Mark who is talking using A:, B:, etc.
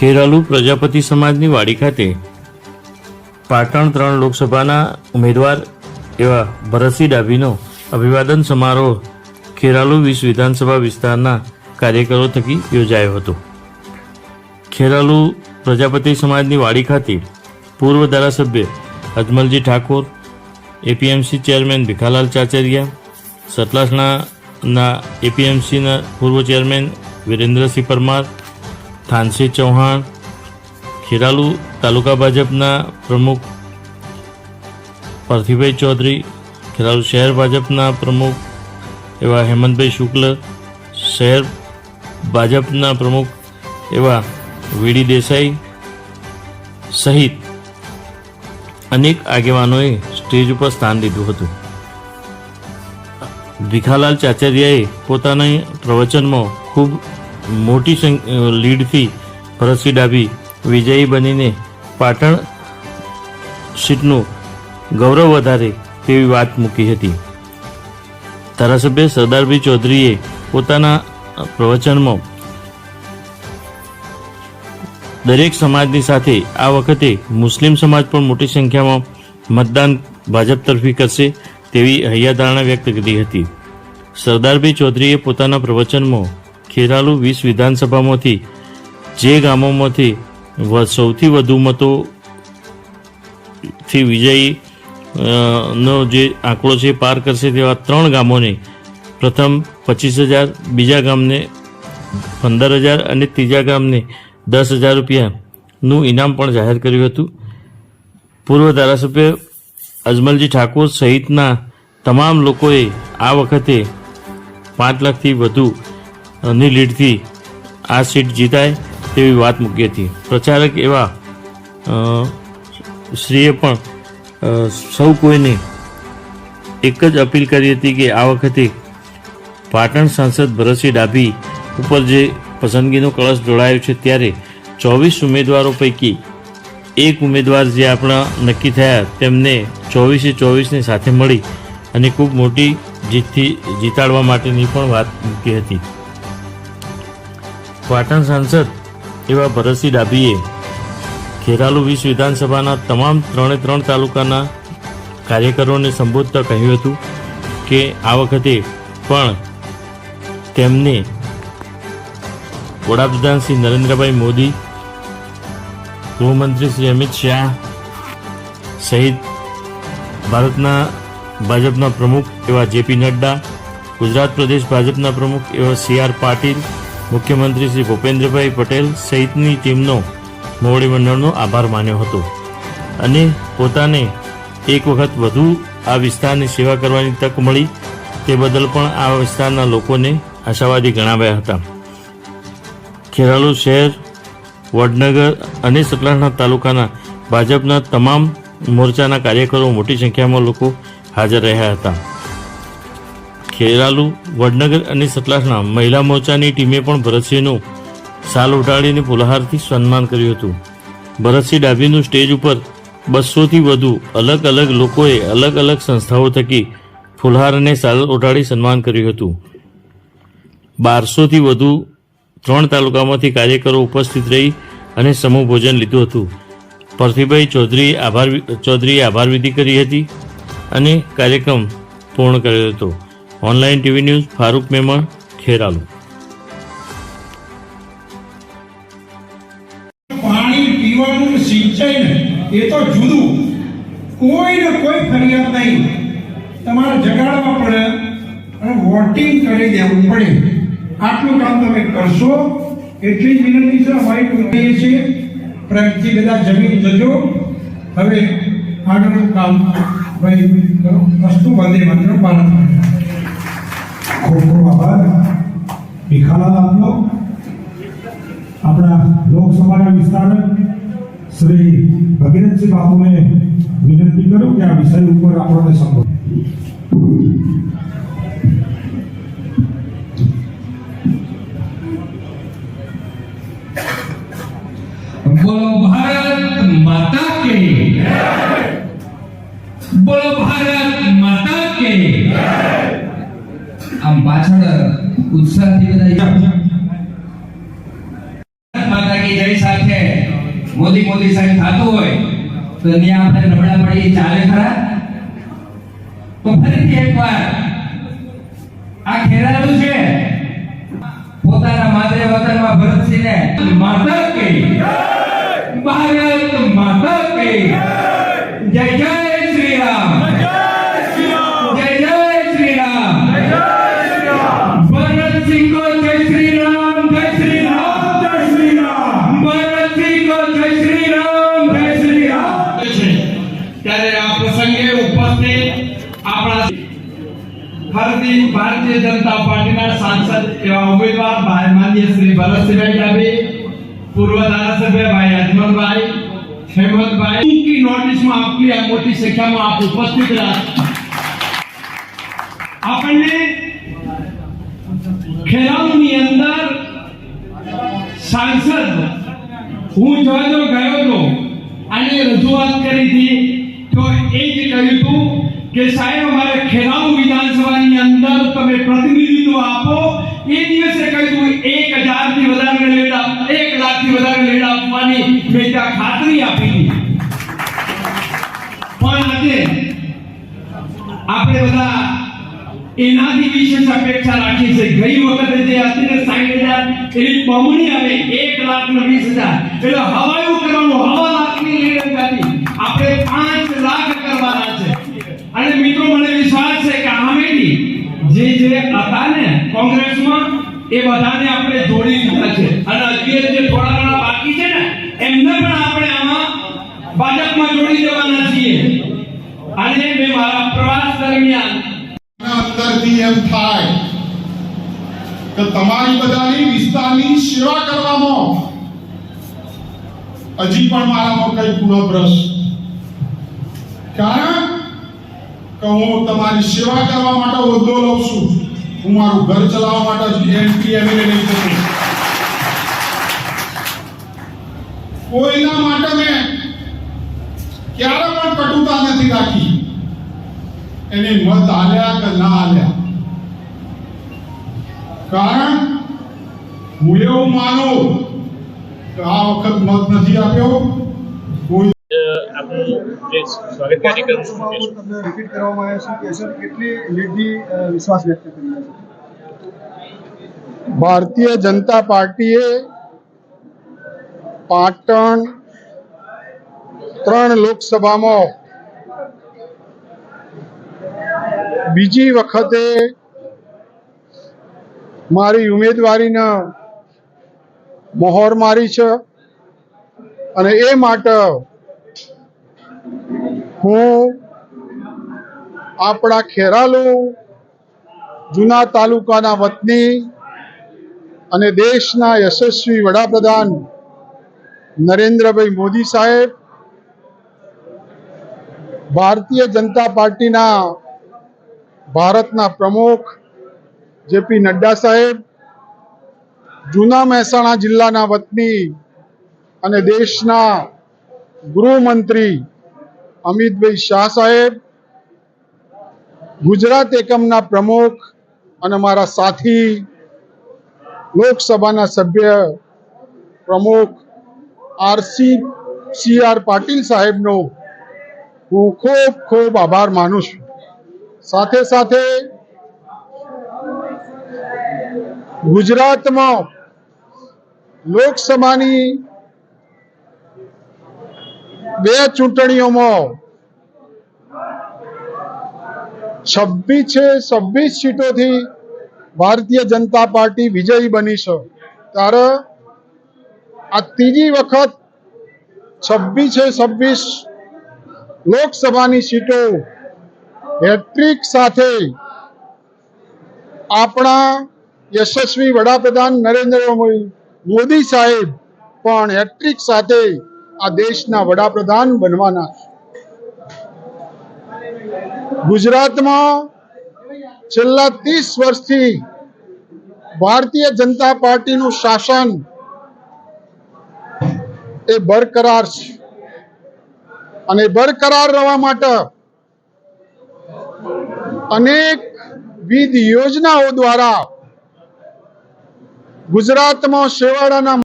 A: ખેરાલુ પ્રજાપતિ સમાજની વાડી ખાતે પાટણ ત્રણ લોકસભાના ઉમેદવાર એવા ભરતસિંહ ડાભીનો અભિવાદન સમારોહ ખેરાલુ વીસ વિધાનસભા વિસ્તારના કાર્યકરો થકી યોજાયો હતો. ખેરાલુ પ્રજાપતિ સમાજની વાડી ખાતે પૂર્વ ધારાસભ્ય અજમલજી ઠાકોર, એપીએમસી ચેરમેન ભીખાલાલ ચાચરિયા સતલાસણાના એપીએમસીના પૂર્વ ચેરમેન વિરેન્દ્રસિંહ પરમાર થાનસી ચૌહાણ, ખેરાલુ તાલુકા ભાજપના પ્રમુખ પાર્થિભાઈ ચૌધરી, ખેરાલુ શહેર ભાજપના પ્રમુખ એવા હેમંતભાઈ શુક્લ, શહેર ભાજપના પ્રમુખ એવા વીડી દેસાઈ સહિત અનેક આગેવાનોએ સ્ટેજ ઉપર સ્થાન લીધું હતું. ભીખાલાલ ચાચરિયાએ પોતાના પ્રવચનમાં ખૂબ મોટી લીડથી ભરતસિંહ ડાભી વિજયી બનીને પાટણ સીટનું ગૌરવ વધારે તેવી વાત મૂકી હતી. ધારાસભ્ય સરદારભાઈ ચૌધરીએ પોતાના પ્રવચનમાં દરેક સમાજની સાથે આ વખતે મુસ્લિમ સમાજ પણ મોટી સંખ્યામાં મતદાન ભાજપ તરફી કરશે તેવી હૈયાધારણા વ્યક્ત કરી હતી. સરદારભાઈ ચૌધરીએ પોતાના પ્રવચનમાં ખેરાલુ વીસ વિધાનસભામાંથી જે ગામોમાંથી સૌથી વધુ મતો થી વિજયી નો જે આંકડો છે પાર કરશે તેવા ત્રણ ગામોને. પ્રથમ પચીસ હજાર, બીજા ગામને પંદર હજાર અને ત્રીજા ગામને દસ હજાર રૂપિયાનું ઇનામ પણ જાહેર કર્યું હતું. પૂર્વ ધારાસભ્ય અજમલજી ઠાકોર સહિતના તમામ લોકોએ આ વખતે પાંચ લાખથી વધુ ની લીડથી આ સીટ જીતાય તેવી વાત મૂકી હતી. પ્રચારક એવા શ્રીએ પણ સૌ કોઈને એક જ અપીલ કરી હતી કે આ વખતે પાટણ સાંસદ ભરતસિંહ ડાભી ઉપર જે પસંદગીનો કળશ જોડાયો છે ત્યારે ચોવીસ ઉમેદવારો પૈકી એક ઉમેદવાર જે આપણા નક્કી થયા તેમને ચોવીસે ચોવીસની સાથે મળી અને ખૂબ મોટી જીતથી જીતાડવા માટેની પણ વાત મૂકી હતી. પાટણ સાંસદ એવા ભરતસિંહ ડાભીએ ખેરાલુ વીસ વિધાનસભાના તમામ ત્રણે ત્રણ તાલુકાના કાર્યકરોને સંબોધતા કહ્યું હતું કે આ વખતે પણ તેમને વડાપ્રધાન શ્રી નરેન્દ્રભાઈ મોદી, ગૃહમંત્રી શ્રી અમિત શાહ સહિત ભારતના ભાજપના પ્રમુખ એવા જેપી નડ્ડા, ગુજરાત પ્રદેશ ભાજપના પ્રમુખ એવા સી આર પાટીલ મુખ્યમંત્રી શ્રી ભૂપેન્દ્રભાઈ પટેલ સહિતની ટીમનો મોવડી મંડળનો આભાર માન્યો હતો અને પોતાને એક વખત વધુ આ વિસ્તારની સેવા કરવાની તક મળી તે બદલ પણ આ વિસ્તારના લોકોને આશાવાદી ગણાવ્યા હતા. ખેરાલુ શહેર, વડનગર અને સતલાણા તાલુકાના ભાજપના તમામ મોરચાના કાર્યકરો મોટી સંખ્યામાં લોકો હાજર રહ્યા હતા. ખેરાલુ, વડનગર અને સતલાસના મહિલા મોરચાની ટીમે પણ ભરતસિંહનું સાલ ઉઠાડીને ફુલહારથી સન્માન કર્યું હતું. ભરતસિંહ ડાભીનું સ્ટેજ ઉપર બસોથી વધુ અલગ અલગ લોકોએ અલગ અલગ સંસ્થાઓ થકી ફુલહાર અને સાલ ઉઠાડી સન્માન કર્યું હતું. બારસોથી વધુ ત્રણ તાલુકામાંથી કાર્યકરો ઉપસ્થિત રહી અને સમૂહ ભોજન લીધું હતું. પરથીભાઈ ચૌધરીએ આભાર ચૌધરીએ આભાર વિધિ કરી હતી અને કાર્યક્રમ પૂર્ણ કર્યો હતો. Online TV news, Farooq Memon, Kheralu.
B: પાણી પીવાનું સિંચાઈ એ તો જુદું. કોઈને કોઈ ફરિયાદ નહીં. તમારે જગાડવા પડે અને વોટિંગ કરી દેવું પડે. આટલું કામ તમે કરશો, એટલી જ વિનંતી છે, અમારી કહીએ છીએ પ્રેમથી બધા જમીન જજો. હવે આગળનું કામ વસ્તુ વંદે મંત્ર પાલન.
C: ખૂબ ખૂબ આભાર ભીખાલાલ આપનો આપણા લોકસભાના વિસ્તાર શ્રી ભગીરથસિંહ બાપુને વિનંતી કરું કે આ વિષય ઉપર આપણને સંબોધ.
D: બોલો ભારત માતા કે બોલો ભારત માતા કે આમ પાછળ ઉત્સાહથી બધા માતા કી જય સાથે. મોદી મોદી સાહેબ થતું હોય તો ત્યાં આપણે નબળા પડી ચાલે ખરા? તો ફરીથી એકવાર આ ખેરાલુ છે. પોતાના માદરે વતનમાં ભરતસિંહને માતા કહી. ભારત માતા કી
B: ભારતીય ભારતીય જનતા પાર્ટીના સાંસદ એવા ઉમેદવાર ભાઈ માનનીય શ્રી ભરતસિંહભાઈ ડાભી પૂર્વ ધારાસભ્ય ભાઈ અજમલભાઈ હેમંતભાઈ. ટૂંકી નોટિસમાં આપની આ મોટી સંખ્યામાં આપ ઉપસ્થિત રહ્યા આપણને ખેરાલુની અંદર સાંસદ, હું જોજો ગયો હતો અને રજૂઆત કરી હતી, તો એ જ કહ્યું હતું કે સાહેબ, અમારે ખેરાલુ વિધાનસભાની અંદર તમે પ્રતિનિધિત્વ આપો. એ દિવસે કહ્યું એક હજારથી વધારે લીડ એક લાખથી વધારે લીડ આપવાની મેં ત્યાં ખાતરી આપી પણ આજે આપણે બધા એનાથી વિશેષ અપેક્ષા રાખી છે ગઈ વખતે જે હતી સાઠ હજાર એની બમણી આવે, એક લાખ ને વીસ હજાર. એટલે હવાયું એ બધાને આપણે જોડી દીધા છે. અને હજી જે થોડા ઘણા બાકી છે ને, એમને પણ આપણે આમાં ભાજપમાં જોડી દેવાના છીએ. અને મેં મારા પ્રવાસ દરમિયાન
E: ના અંદરથી એમ થાય કે તમારી બધાની વિસ્તારની સેવા કરવામાં હજી પણ મારામાં કઈ ભ્રષ્ટ કારણ કે હું તમારી સેવા કરવા માટે હોદ્દો લઉં છું. હું મારું ઘર ચલાવવા માટે એમપી એમએલએ નહીં શકું કોઈના માટે મેં ક્યારે પણ કટુતા નથી રાખી. એને મત આલ્યા કે ના આલ્યા. કારણ હું એવું માનું કે આ વખત મત નથી આપ્યો. કોઈ
F: સ્વાગત કાર્યક્રમ
G: તમને રિપીટ કરવામાં આવ્યો છે કે સર કેટલી લીડની વિશ્વાસ વ્યક્ત કર્યો છે?
E: ભારતીય જનતા પાર્ટીએ પાટણ ત્રણ લોકસભામાં બીજી વખતે મારી ઉમેદવારીને મહોર મારી છે અને એ માટે હું આપણા ખેરાલુ જૂના તાલુકાના વતની અને દેશના યશસ્વી વડાપ્રધાન નરેન્દ્રભાઈ મોદી સાહેબ, ભારતીય જનતા પાર્ટીના ભારતના પ્રમુખ જેપી નડ્ડા સાહેબ, જૂના મહેસાણા જિલ્લાના વતની અને દેશના ગૃહમંત્રી અમિતભાઈ શાહ સાહેબ, ગુજરાત એકમના પ્રમુખ અને મારા સાથી, લોકસભાના સભ્ય પ્રમુખ આરસી, સી આર પાટીલ સાહેબનો હું ખૂબ ખૂબ આભાર માનું છું. સાથે સાથે ગુજરાતમાં લોકસભાની બે ચૂંટણીઓમાં છવ્વીસે છવ્વીસ સીટોથી ભારતીય જનતા પાર્ટી વિજયી બની છે. ત્યારે આ ત્રીજી વખત છવ્વીસે છવ્વીસ લોકસભાની સીટો હેટ્રિક સાથે આપણા યશસ્વી વડાપ્રધાન નરેન્દ્ર મોદી સાહેબ પણ હેટ્રિક સાથે આ દેશના વડાપ્રધાન બનવાના ગુજરાતમાં છેલ્લા ત્રીસ વર્ષથી ભારતીય જનતા પાર્ટીનું શાસન એ બરકરાર છે. અને બરકરાર રહેવા માટે અનેક વિધ યોજનાઓ દ્વારા ગુજરાતમાં શેવાળાના